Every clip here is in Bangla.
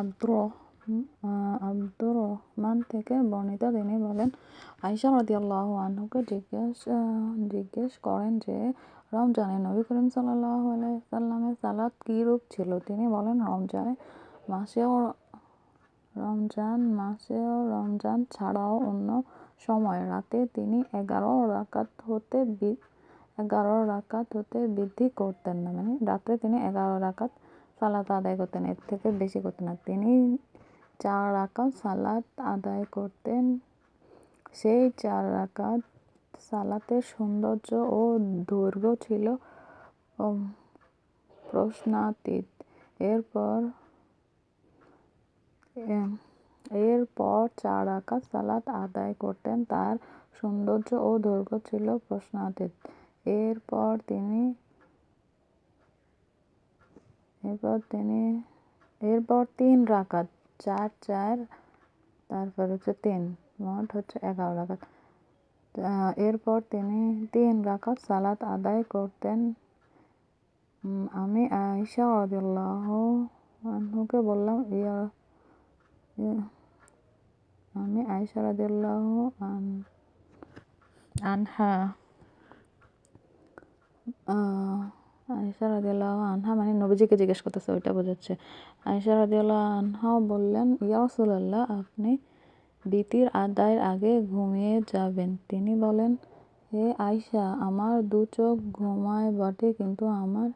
আব্দুর আব্দুর রহমান থেকে বর্ণিত, তিনি বলেন আইসা রাদিয়াল্লাহ আনহুকে জিজ্ঞেস জিজ্ঞেস করেন যে, রমজানে নবী করিম সাল্লাহ সাল্লামের সালাদ কী রূপ ছিল? তিনি বলেন, রমজানে মাসেও রমজান মাসেও রমজান ছাড়াও অন্য সময়, রাতে তিনি এগারো রাকাত হতে এগারো রাকাত হতে বৃদ্ধি করতেন না মানে রাত্রে তিনি এগারো রাকাত সালাত আদায় করতেন, এর থেকে বেশি করতেন না। তিনি চার রাকাত সালাত আদায় করতেন। সেই চার রাকাত সালাতের সৌন্দর্য ও দৈর্ঘ্য ছিল প্রশ্নাতীত। এরপর এরপর চার রাকাত সালাত আদায় করতেন, তার সৌন্দর্য ও দৈর্ঘ্য ছিল প্রশ্নাতীত। এরপর তিনি এরপর তিনি, এরপর তিন রাকাত, চার চার, তারপর হচ্ছে তিন, মোট হচ্ছে এগারো রাকাত। এরপর তিনি তিন রাকাত সালাত আদায় করতেন। আমি আয়সা রদিল্লাহ আনহুকে বললাম, ইয়া আমি আয়সা রদিল্লাহ আনহা আয়সা রাদিয়াল্লাহ আনহা মানে নবীজিকে জিজ্ঞেস করতেছে, ওইটা বোঝাচ্ছে। আয়সা রাদিয়াল্লাহ আনহাও বললেন, ইয়া রসুল্লাহ আপনি বিতির আদায়ের আগে ঘুমিয়ে যাবেন। তিনি বলেন, হে আয়সা আমার দু চোখ ঘুমায় বটে, কিন্তু আমার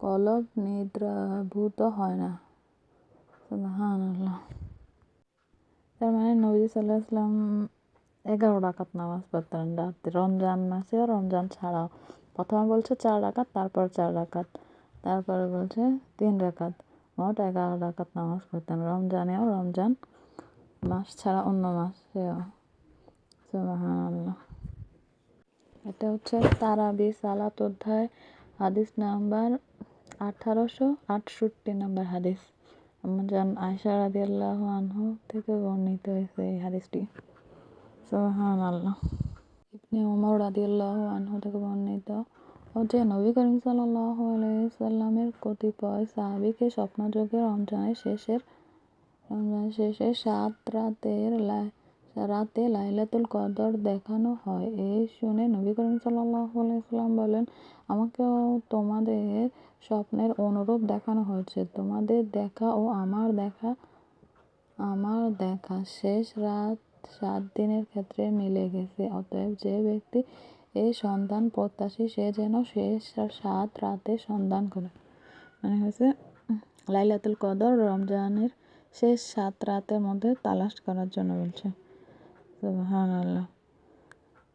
কলব নিদ্রাভূত হয় না। হান আল্লাহ তার মানে নবী সাল্লাহ আসলাম এগারো ডাকাত নামাজ পড়তেন রাত্রে রমজান মাসে রমজান ছাড়াও প্রথমে বলছে চার রাকাত, তারপর চার রাকাত, তারপরে বলছে তিন রাকাত। মোট এগারো রাকাত নামাজ পড়তেন রমজানেও রমজান মাস ছাড়া অন্য মাসেও সুবাহান আল্লাহ এটা হচ্ছে তারাবি সালাত অধ্যায়, হাদিস নাম্বার আঠারোশো আটষট্টি নাম্বার হাদিস। জান আয়সা আল্লাহ আনহু থেকে বর্ণিত হয়েছে এই হাদিসটি। ইবনে ওমর রাদি আল্লাহ আনহু থেকে বর্ণিত। যে নবী করিম সাল্লাহ আলাইসাল্লামের কতিপয় সাহাবিকে স্বপ্নযোগে রমজানের শেষের, রমজানের শেষে সাত রাতের রাতে লাইলাতুল কদর দেখানো হয়। এই শুনে নবী করিম সাল্লাহ আলাইসাল্লাম বলেন, আমাকেও তোমাদের স্বপ্নের অনুরূপ দেখানো হয়েছে। তোমাদের দেখা ও আমার দেখা আমার দেখা। শেষ রাত সাত দিনের ক্ষেত্রে মিলে গেছে। অতএব যে ব্যক্তি এই সন্ধান প্রত্যাশী, সে যেন শেষ সাত রাতে সন্ধান করে। মানে হয়েছে, লাইলাতুল কদর রমজানের শেষ সাত রাতের মধ্যে তালাশ করার জন্য বলছে। আল্লাহ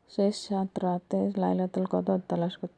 শেষ সাত রাতে লাইলাতুল কদর তালাশ করতে